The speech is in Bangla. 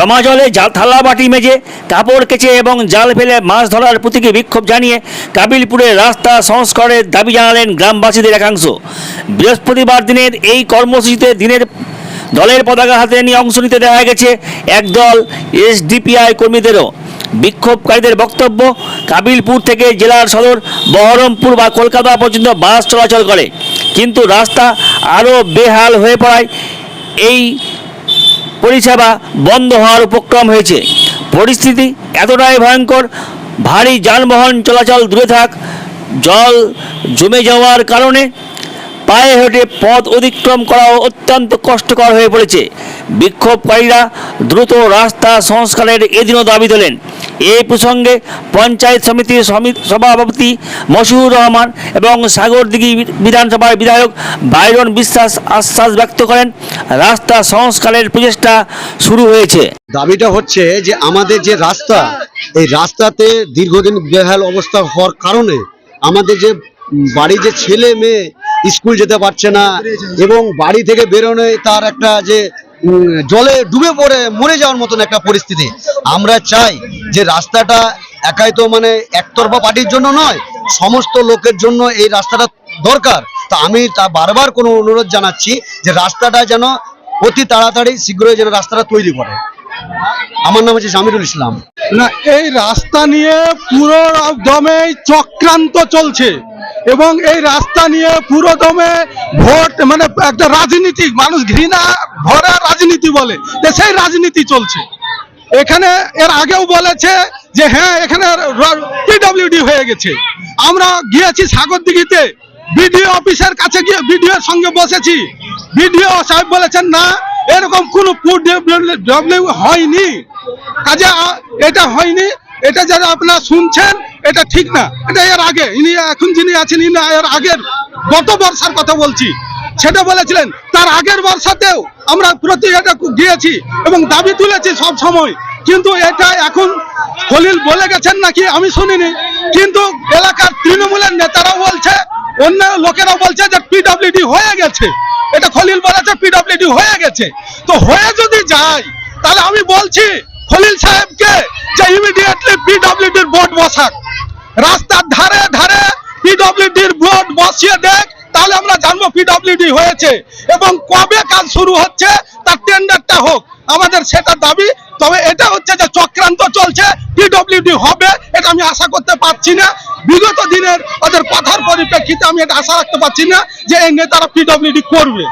জমা জলে জাল থালা বাটি মেজে কাপড় কেচে এবং জাল ফেলে মাছ ধরার প্রতীকী বিক্ষোভ জানিয়ে কাবিলপুরে রাস্তা সংস্কারের দাবি জানালেন গ্রামবাসীদের একাংশ। বৃহস্পতিবার দিনের এই কর্মসূচিতে দিনের দলের পতাকা হাতে নিয়ে অংশ নিতে দেখা গেছে একদল এসডিপিআই কর্মীদেরও। বিক্ষোভকারীদের বক্তব্য, কাবিলপুর থেকে জেলার সদর বহরমপুর বা কলকাতা পর্যন্ত বাস চলাচল করে। কিন্তু রাস্তা আরও বেহাল হয়ে পড়ায় এই পরিষেবা বন্ধ হওয়ার উপক্রম হয়েছে। পরিস্থিতি এতটাই ভয়ঙ্কর, ভারী যানবাহন চলাচল দূরে থাক, জল জমে যাওয়ার কারণে পায়ে হেঁটে পথ অতিক্রম করাও অত্যন্ত কষ্টকর হয়ে পড়েছে। বিক্ষোভকারীরা দ্রুত রাস্তা সংস্কারের এদিনও দাবি তোলেন। এই প্রসঙ্গে পঞ্চায়েত সমিতির সমি- সভাপতি মশিউর রহমান এবং সাগরদিঘি বিধানসভার বিধায়ক বাইরন বিশ্বাস আশ্বাস ব্যক্ত করেন, রাস্তা সংস্কারের প্রচেষ্টা শুরু হয়েছে। দাবিটা হচ্ছে যে আমাদের যে রাস্তা, এই রাস্তাতে দীর্ঘদিন বেহাল অবস্থা হওয়ার কারণে আমাদের যে বাড়ির যে ছেলে মেয়ে স্কুল যেতে পারছে না এবং বাড়ি থেকে বেরোনো তার একটা যে জলে ডুবে পড়ে, মরে যাওয়ার মতন একটা পরিস্থিতি। আমরা চাই যে রাস্তাটা একাই তো মানে একতরফা পার্টির জন্য নয়, সমস্ত লোকের জন্য এই রাস্তাটা দরকার। তা আমি তা বারবার কোনো অনুরোধ জানাচ্ছি যে রাস্তাটা যেন অতি তাড়াতাড়ি শীঘ্রই যেন রাস্তাটা তৈরি করে। আমার নাম হচ্ছে জামিরুল ইসলাম। না, এই রাস্তা নিয়ে পুরো দমে চক্রান্ত চলছে। এবং এই রাস্তা নিয়ে পুরো দমে ভোট মানে একটা রাজনীতি, মানুষ ঘৃণা, ভরা রাজনীতি বলে সেই রাজনীতি চলছে। এখানে এর আগেও বলেছে যে হ্যাঁ এখানে পিডব্লিউডি হয়ে গেছে। আমরা গিয়েছি সাগরদিঘিতে বিডিও অফিসের কাছে গিয়ে বিডিওর সঙ্গে বসেছি। বিডিও সাহেব বলেছেন, না, এরকম কোনো হয়নি। কাজে এটা হয়নি। এটা যারা আপনারা শুনছেন এটা ঠিক না। এটা এর আগে। ইনি এখন যিনি আছেন, ইনি এর আগের গত বর্ষার কথা বলছি। সেটা বলেছিলেন, তার আগের বর্ষাতেও আমরা প্রতি এটা গিয়েছি এবং দাবি তুলেছি সব সময়। কিন্তু এটা এখন খলিল বলে গেছেন নাকি আমি শুনিনি। কিন্তু এলাকার তৃণমূলের নেতারাও বলছে, অন্য লোকেরাও বলছে যে পিডব্লিউডি হয়ে গেছে। এটা খলিল বলেছে পিডব্লিউডি হয়ে গেছে। তো হয়ে যদি যায়, তাহলে আমি বলছি খলিল সাহেবকে যে ইমিডিয়েটলি পিডব্লিউডির বোর্ড বসাক। রাস্তার ধারে ধারে পিডব্লিউডির বোর্ড বসিয়ে দেখ, তাহলে আমরা জানব পিডব্লিউডি হয়েছে। এবং কবে কাজ শুরু হচ্ছে, তার টেন্ডারটা হোক। আমাদের সেটা দাবি। তবে এটা হচ্ছে যে চক্রান্ত চলছে পিডব্লিউডি হবে, এটা আমি আশা করতে পারছি না। বিগত দিনের ওদের কথার পরিপ্রেক্ষিতে আমি এটা আশা রাখতে পারছি না যে এই নেতারা পিডব্লিউডি করবে।